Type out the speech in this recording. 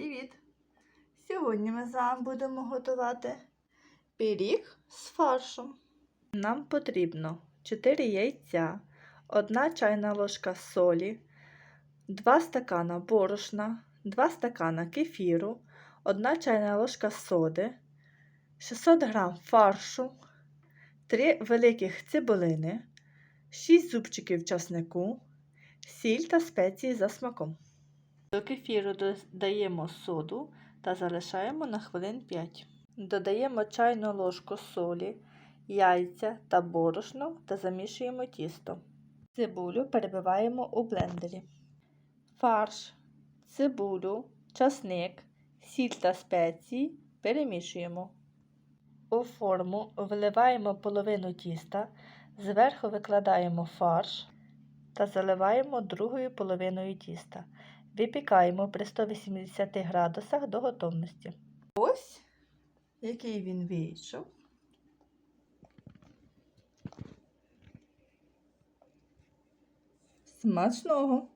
Привіт! Сьогодні ми з вами будемо готувати пиріг з фаршем. Нам потрібно 4 яйця, 1 чайна ложка солі, 2 стакана борошна, 2 стакана кефіру, 1 чайна ложка соди, 600 г фаршу, 3 великих цибулини, 6 зубчиків часнику, сіль та спеції за смаком. До кефіру додаємо соду та залишаємо на хвилин 5. Додаємо чайну ложку солі, яйця та борошно та замішуємо тісто. Цибулю перебиваємо у блендері. Фарш, цибулю, часник, сіль та спеції перемішуємо. У форму виливаємо половину тіста, зверху викладаємо фарш та заливаємо другою половиною тіста. Випікаємо при 180 градусах до готовності. Ось який він вийшов. Смачного!